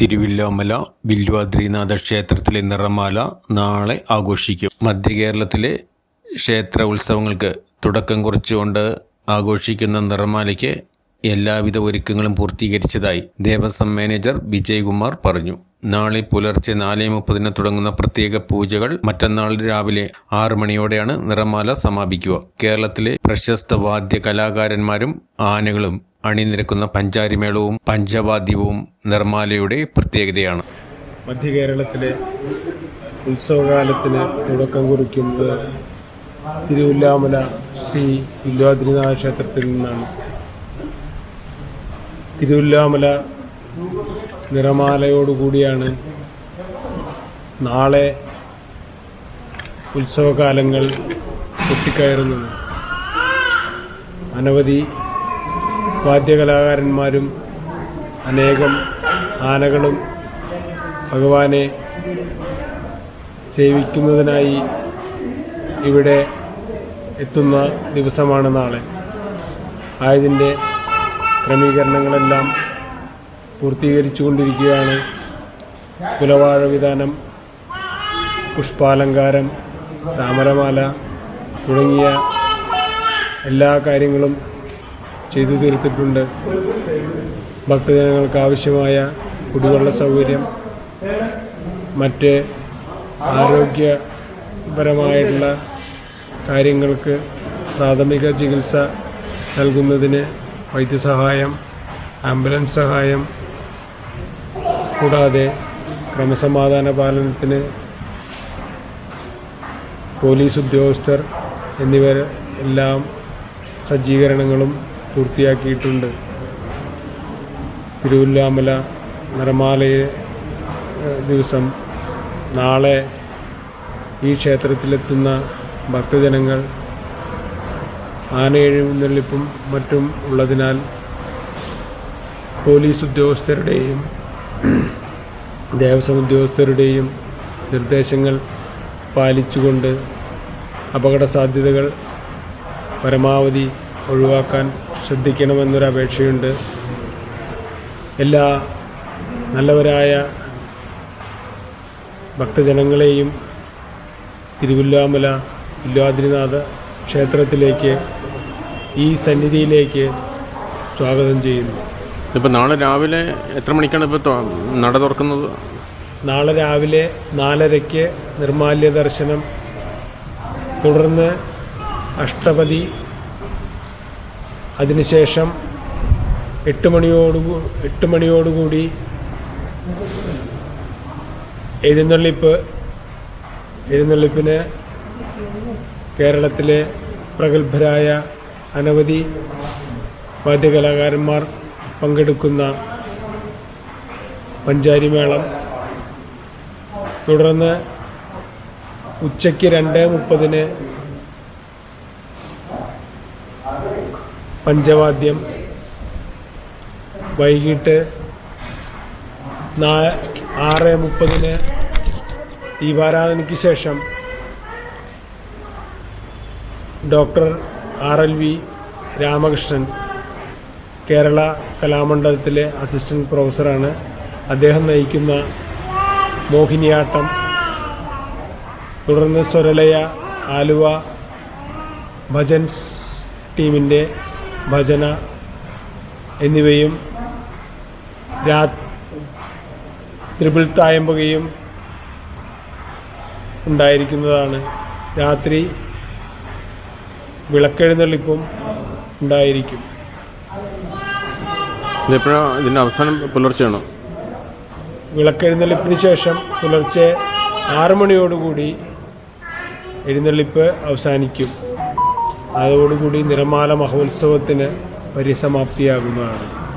തിരുവില്ലോമല വില്വാദ്രിനാഥ ക്ഷേത്രത്തിലെ നിറമാല നാളെ ആഘോഷിക്കും. മധ്യ കേരളത്തിലെ ക്ഷേത്ര ഉത്സവങ്ങൾക്ക് തുടക്കം കുറിച്ചുകൊണ്ട് ആഘോഷിക്കുന്ന നിറമാലയ്ക്ക് എല്ലാവിധ ഒരുക്കങ്ങളും പൂർത്തീകരിച്ചതായി ദേവസ്വം മാനേജർ വിജയകുമാർ പറഞ്ഞു. നാളെ പുലർച്ചെ നാല് മുപ്പതിന് തുടങ്ങുന്ന പ്രത്യേക പൂജകൾ മറ്റന്നാൾ രാവിലെ ആറ് മണിയോടെയാണ് നിറമാല സമാപിക്കുക. കേരളത്തിലെ പ്രശസ്ത വാദ്യ കലാകാരന്മാരും ആനകളും അണിനിരക്കുന്ന പഞ്ചാരിമേളവും പഞ്ചവാദ്യവും നിർമാലയുടെ പ്രത്യേകതയാണ്. മധ്യ കേരളത്തിലെ ഉത്സവകാലത്തിന് തുടക്കം കുറിക്കുന്നത് തിരുവില്ലാമല ശ്രീ വില്വാദ്രിനാഥ ക്ഷേത്രത്തിൽ നിന്നാണ്. തിരുവില്ലാമല നിറമാലയോടുകൂടിയാണ് നാളെ ഉത്സവകാലങ്ങൾ പൊട്ടിക്കയറുന്നത്. അനവധി വാദ്യകലാകാരന്മാരും അനേകം ആനകളും ഭഗവാനെ സേവിക്കുന്നതിനായി ഇവിടെ എത്തുന്ന ദിവസമാണ് നാളെ. ആയതിന്റെ ക്രമീകരണങ്ങളെല്ലാം പൂർത്തീകരിച്ചുകൊണ്ടിരിക്കുകയാണ്. കുലവാഴ വിധാനം പുഷ്പാലങ്കാരം താമരമാല തുടങ്ങിയ എല്ലാ കാര്യങ്ങളും ചെയ്തു തീർത്തിട്ടുണ്ട്. ഭക്തജനങ്ങൾക്ക് ആവശ്യമായ കുടിവെള്ള സൗകര്യം മറ്റ് ആരോഗ്യപരമായിട്ടുള്ള കാര്യങ്ങൾക്ക് പ്രാഥമിക ചികിത്സ നൽകുന്നതിന് വൈദ്യസഹായം ആംബുലൻസ് സഹായം കൂടാതെ ക്രമസമാധാന പാലനത്തിന് പോലീസ് ഉദ്യോഗസ്ഥർ എന്നിവർ എല്ലാം സജ്ജീകരണങ്ങളും പൂർത്തിയാക്കിയിട്ടുണ്ട്. തിരുവല്ലാമല നിറമാലയ ദിവസം നാളെ ഈ ക്ഷേത്രത്തിലെത്തുന്ന ഭക്തജനങ്ങൾ ആനയെഴുന്നള്ളിപ്പും മറ്റും ഉള്ളതിനാൽ പോലീസ് ഉദ്യോഗസ്ഥരുടെയും ദേവസ്വം ഉദ്യോഗസ്ഥരുടെയും നിർദ്ദേശങ്ങൾ പാലിച്ചുകൊണ്ട് അപകട സാധ്യതകൾ പരമാവധി ഒഴിവാക്കാൻ ശ്രദ്ധിക്കണമെന്നൊരു അപേക്ഷയുണ്ട്. എല്ലാ നല്ലവരായ ഭക്തജനങ്ങളെയും തിരുവില്ലാമല ഇല്ലാദ്രിനാഥ ക്ഷേത്രത്തിലേക്ക് ഈ സന്നിധിയിലേക്ക് സ്വാഗതം ചെയ്യുന്നു. ഇപ്പം നാളെ രാവിലെ എത്ര മണിക്കാണ് ഇപ്പോൾ നട തുറക്കുന്നത്? നാളെ രാവിലെ നാലരയ്ക്ക് നിർമാല്യ ദർശനം തുടർന്ന് അഷ്ടപതി അതിനുശേഷം എട്ട് മണിയോട് എട്ട് മണിയോടുകൂടി എഴുന്നള്ളിപ്പ് എഴുന്നള്ളിപ്പിന് കേരളത്തിലെ പ്രഗത്ഭരായ അനവധി വാദ്യകലാകാരന്മാർ പങ്കെടുക്കുന്ന പഞ്ചാരിമേളം തുടർന്ന് ഉച്ചയ്ക്ക് രണ്ട് മുപ്പതിന് പഞ്ചവാദ്യം. വൈകിട്ട് ആറ് മുപ്പതിന് ദീപാരാധനയ്ക്ക് ശേഷം doctor R L V Ramakrishnan Kerala കലാമണ്ഡലത്തിലെ assistant പ്രൊഫസറാണ് അദ്ദേഹം നയിക്കുന്ന മോഹിനിയാട്ടം തുടർന്ന് സ്വരലയ ആലുവ ഭജൻസ് ടീമിന്റെ ഭജന എന്നിവയും രാ ത്രിപിൾ തായമ്പുകയും ഉണ്ടായിരിക്കുന്നതാണ്. രാത്രി വിളക്കെഴുന്നള്ളിപ്പും ഉണ്ടായിരിക്കും. ഇതെപ്പോഴാണ് ഇതിന്റെ അവസാനം പുലർച്ചെയാണോ വിളക്കെഴുന്നള്ളിപ്പിന് ശേഷം പുലർച്ചെ ആറു മണിയോടുകൂടി എഴുന്നള്ളിപ്പ് അവസാനിക്കും. അതോടുകൂടി നിറമാല മഹോത്സവത്തിന് പരിസമാപ്തിയാകുന്നതാണ്.